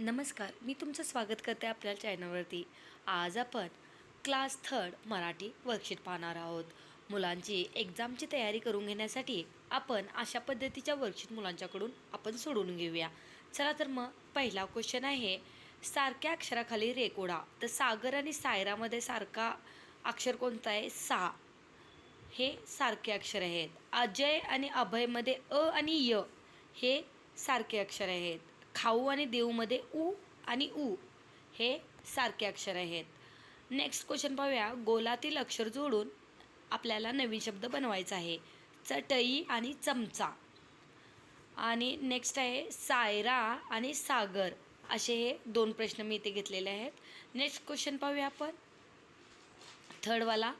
नमस्कार मी तुमचं स्वागत करते आपल्या चॅनलवरती आज आपण क्लास थर्ड मराठी वर्कशीट पाहणार आहोत. मुलांची एक्झामची तयारी करून घेण्यासाठी आपण अशा पद्धतीच्या वर्कशीट मुलांच्याकडून आपण सोडून घेऊया. चला तर मग पहिला क्वेश्चन आहे सारख्या अक्षराखाली रेकोडा तर सागर आणि सायरामध्ये सारखा अक्षर कोणता आहे? सा. हे सारखे अक्षर आहेत. अजय आणि अभयमध्ये अ आणि य हे सारखे अक्षर आहेत. खाऊ आणि देऊमध्ये उ आणि उ हे सारखे अक्षर आहेत. नेक्स्ट क्वेश्चन पाहूया. गोलातील अक्षर जोडून आपल्याला नवीन शब्द बनवायचा आहे. चटई आणि चमचा. आणि नेक्स्ट आहे सायरा आणि सागर. असे हे दोन प्रश्न मी इथे घेतलेले आहेत. नेक्स्ट क्वेश्चन पाहूया आपण. थर्डवाला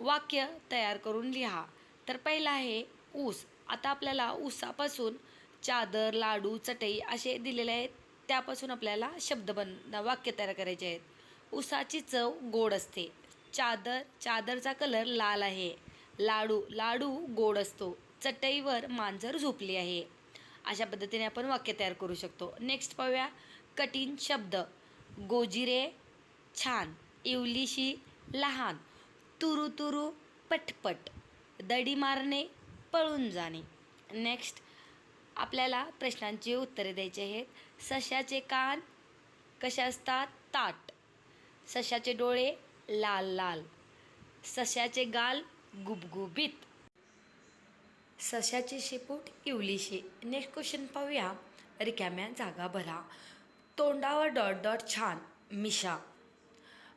वाक्य तयार करून लिहा. तर पहिला आहे ऊस. आता आपल्याला ऊसापासून चादर लाडू चटई असे दिलेले आहेत. त्यापासून आपल्याला शब्द बन वाक्य तयार करायचे आहेत. उसाची चव गोड असते. चादर चादरचा कलर लाल आहे. लाडू लाडू गोड असतो. चटईवर मांजर झोपली आहे. अशा पद्धतीने आपण वाक्य तयार करू शकतो. नेक्स्ट पाहूया. कठीण शब्द. गोजिरे छान. इवलीशी लहान. तुरु तुरु पटपट. दडी मारणे पळून जाणे. नेक्स्ट आपल्याला प्रश्नांची उत्तरे द्यायची आहेत. सशाचे कान कसे असतात? ताट. सशाचे डोळे लाल लाल. सशाचे गाल गुबगुबीत. सशाचे शेपूट इवलीशे. नेक्स्ट क्वेश्चन पाहूया. रिकाम्या जागा भरा. तोंडावर डॉट डॉट छान. मिशा.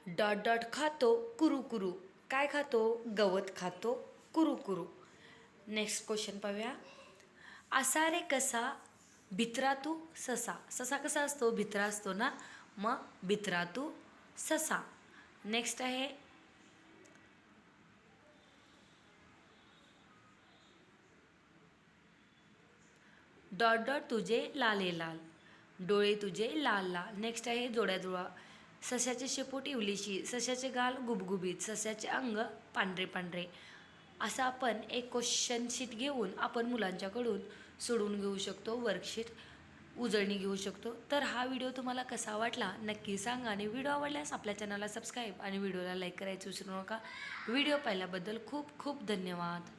डॉट डॉट खातो कुरू कुरू. काय खातो? गवत खातो कुरू कुरू. नेक्स्ट क्वेश्चन पाहूया. असा रे कसा? भित्रा तू ससा. ससा कसा असतो? भित्रा असतो ना? मग भित्रातू ससा. नेक्स्ट आहे. डॉट डॉट तुझे लाले लाल. डोळे तुझे लाल लाल. नेक्स्ट आहे जोड्या जुळा. सस्याचे शेपूट इवलीशी. सस्याचे गाल गुबगुबीत. सस्याचे अंग पांढरे पांढरे. असं आपण एक क्वेश्चन शीट घेऊन आपण मुलांच्याकडून सोडून घेऊ शकतो वर्कशीट उजळणी घेऊ शकतो. तर हा व्हिडिओ तुम्हाला कसा वाटला नक्की सांगा आणि व्हिडिओ आवडल्यास आपल्या चॅनलला सबस्क्राईब आणि व्हिडिओला लाईक करायचं विसरू नका. व्हिडिओ पाहिल्याबद्दल खूप खूप धन्यवाद.